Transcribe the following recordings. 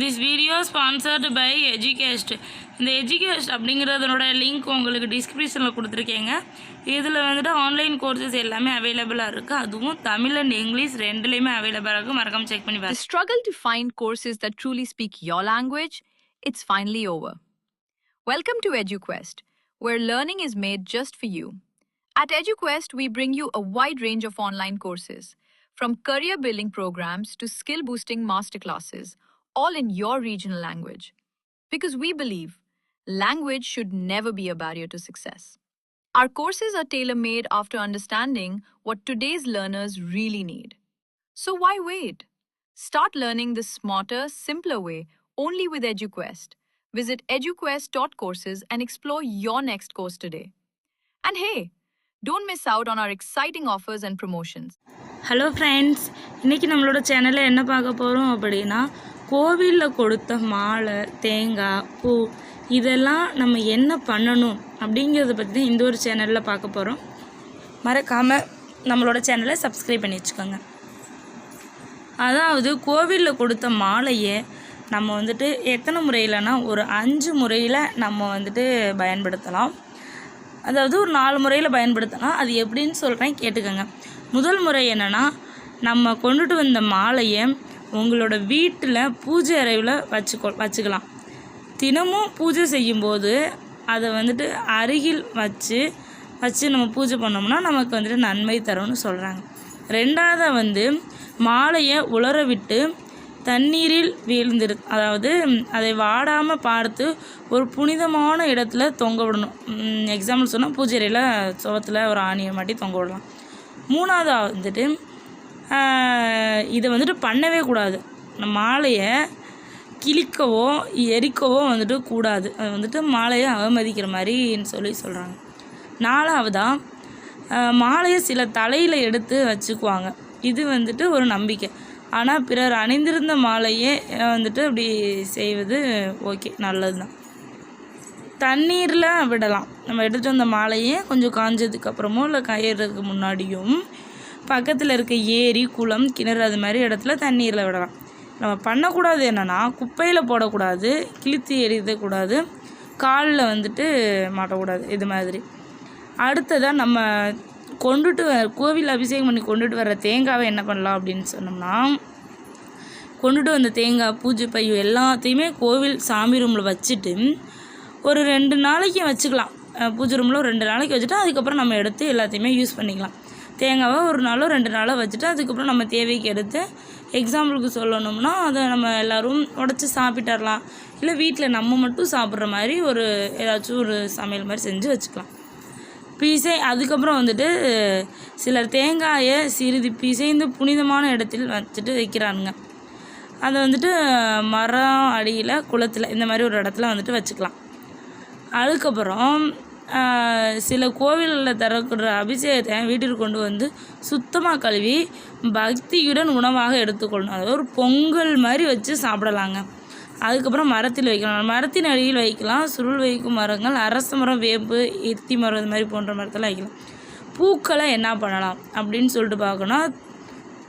This video sponsored by Eduquest இந்த எஜுகேஸ்ட் அப்படிங்கிறதனோட link உங்களுக்கு டிஸ்கிரிப்ஷனில் கொடுத்துருக்கேங்க இதில் வந்துட்டு ஆன்லைன் கோர்சஸ் எல்லாமே அவைலபிளாக இருக்குது அதுவும் தமிழ் அண்ட் இங்கிலீஷ் ரெண்டுலேயுமே அவைலபிளாக இருக்குது மறக்காம செக் பண்ணி The பாருங்க struggle to find courses that truly speak your language, it's finally over. Welcome to EduQuest, where learning is made just for you. At EduQuest, we bring you a wide range of online courses, from career building programs to skill boosting masterclasses, all in your regional language. Because we believe language should never be a barrier to success. Our courses are tailor made after understanding what today's learners really need. So why wait? Start learning the smarter, simpler way only with EduQuest. Visit eduquest.courses and explore your next course today. And hey, don't miss out on our exciting offers and promotions. Hello friends இன்றைக்கி நம்மளோட சேனலில் என்ன பார்க்க போகிறோம் அப்படின்னா கோவிலில் கொடுத்த மாலை தேங்காய் பூ இதெல்லாம் நம்ம என்ன பண்ணணும் அப்படிங்கிறத பற்றி தான் இந்த ஒரு சேனலில் பார்க்க போகிறோம் மறக்காமல் நம்மளோட சேனலை சப்ஸ்கிரைப் பண்ணி வச்சுக்கோங்க. அதாவது கோவிலில் கொடுத்த மாலையை நம்ம வந்துட்டு எத்தனை முறையிலனா ஒரு அஞ்சு முறையில் நம்ம வந்துட்டு பயன்படுத்தலாம். அதாவது ஒரு நாலு முறையில் பயன்படுத்தலாம். அது எப்படின்னு சொல்கிறேன் கேட்டுக்கோங்க. முதல் முறை என்னென்னா நம்ம கொண்டுட்டு வந்த மாலையை உங்களோட வீட்டில் பூஜை அறையில் வச்சுக்கோ வச்சுக்கலாம். தினமும் பூஜை செய்யும்போது அதை வந்துட்டு அருகில் வச்சு வச்சு நம்ம பூஜை பண்ணோம்னா நமக்கு வந்துட்டு நன்மை தரும்னு சொல்கிறாங்க ரெண்டாவதாக வந்து மாலையை உலர விட்டு தண்ணீரில் வீழ்ந்திரு அதாவது அதை வாடாமல் பார்த்து ஒரு புனிதமான இடத்துல தொங்க விடணும். எக்ஸாம்பிள் சொன்னால் பூஜை அறையில் சுவத்தில் ஒரு ஆணியை மாட்டி தொங்க விடலாம். மூணாவதாக வந்துட்டு இதை வந்துட்டு பண்ணவே கூடாது. நம்ம மாலையை கிழிக்கவோ எரிக்கவோ வந்துட்டு கூடாது. அது வந்துட்டு மாலையை அவமதிக்கிற மாதிரின்னு சொல்லி சொல்கிறாங்க நாலாவதாக மாலையை சில தலையில் எடுத்து வச்சுக்குவாங்க. இது வந்துட்டு ஒரு நம்பிக்கை. ஆனால் பிறர் அணிந்திருந்த மாலையே வந்துட்டு அப்படி செய்வது ஓகே நல்லது தான் தண்ணீரில் விடலாம். நம்ம எடுத்துகிட்டு வந்த மாலையே கொஞ்சம் காஞ்சதுக்கு அப்புறமோ இல்லை கயிறதுக்கு முன்னாடியும் பக்கத்தில் இருக்க ஏரி குளம் கிணறு அது மாதிரி இடத்துல தண்ணீரில் விடலாம். நம்ம பண்ணக்கூடாது என்னென்னா குப்பையில் போடக்கூடாது கிழித்து எறியக்கூடாது காலில் வந்துட்டு மாட்டக்கூடாது இது மாதிரி. அடுத்ததாக நம்ம கொண்டுட்டு வர கோவில் அபிஷேகம் பண்ணி கொண்டுட்டு வர தேங்காவை என்ன பண்ணலாம் அப்படின்னு சொன்னோம்னா கொண்டுட்டு வந்த தேங்காய் பூஜை பை எல்லாத்தையுமே கோவில் சாமி ரூமில் வச்சுட்டு ஒரு ரெண்டு நாளைக்கு வச்சுக்கலாம். பூஜை ரூமில் ஒரு ரெண்டு நாளைக்கு வச்சுட்டு அதுக்கப்புறம் நம்ம எடுத்து எல்லாத்தையுமே யூஸ் பண்ணிக்கலாம். தேங்காவை ஒரு நாளோ ரெண்டு நாளோ வச்சுட்டு அதுக்கப்புறம் நம்ம தேவைக்கு எடுத்து எக்ஸாம்பிளுக்கு சொல்லணும்னா அதை நம்ம எல்லோரும் உடச்சி சாப்பிட்டுறலாம் இல்லை வீட்டில் நம்ம மட்டும் சாப்பிட்ற மாதிரி ஒரு ஏதாச்சும் ஒரு சமையல் மாதிரி செஞ்சு வச்சுக்கலாம். பீசை அதுக்கப்புறம் வந்துட்டு சிலர் தேங்காயை சிறிது பிசைந்து புனிதமான இடத்தில் வச்சுட்டு வைக்கிறானுங்க. அதை வந்துட்டு மரம் அடியில் குளத்தில் இந்த மாதிரி ஒரு இடத்துல வந்துட்டு வச்சுக்கலாம். அதுக்கப்புறம் சில கோவில்களில் தரக்கூடிய அபிஷேகத்தை வீட்டிற்கு கொண்டு வந்து சுத்தமாக கழுவி பக்தியுடன் உணவாக எடுத்துக்கொள்ளணும். அதாவது ஒரு பொங்கல் மாதிரி வச்சு சாப்பிடலாங்க. அதுக்கப்புறம் மரத்தில் வைக்கலாம். மரத்தின் அடியில் வைக்கலாம். சுருள் வைக்கும் மரங்கள் அரச மரம் வேம்பு இத்தி மரம் இது மாதிரி போன்ற மரத்தெல்லாம் வைக்கலாம். பூக்களை என்ன பண்ணலாம் அப்படின்னு சொல்லிட்டு பார்க்கணும்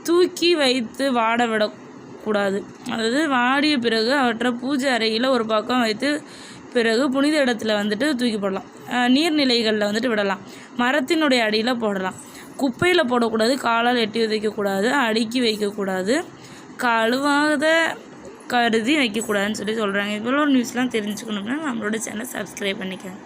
தூக்கி வைத்து வாட விடக்கூடாது. அதாவது வாடிய பிறகு அவற்றை பூஜை அறையில் ஒரு பக்கம் வைத்து பிறகு புனித இடத்துல வந்துட்டு தூக்கி போடலாம். நீர்நிலைகளில் வந்துட்டு விடலாம். மரத்தினுடைய அடியில் போடலாம். குப்பையில் போடக்கூடாது காலால் எட்டி வைக்கக்கூடாது அடுக்கி வைக்கக்கூடாது கழுவாத கருதி வைக்கக்கூடாதுன்னு சொல்லி சொல்கிறாங்க இவ்வளோ நியூஸ்லாம் தெரிஞ்சுக்கணும்னா நம்மளோட சேனல் சப்ஸ்கிரைப் பண்ணிக்கோங்க.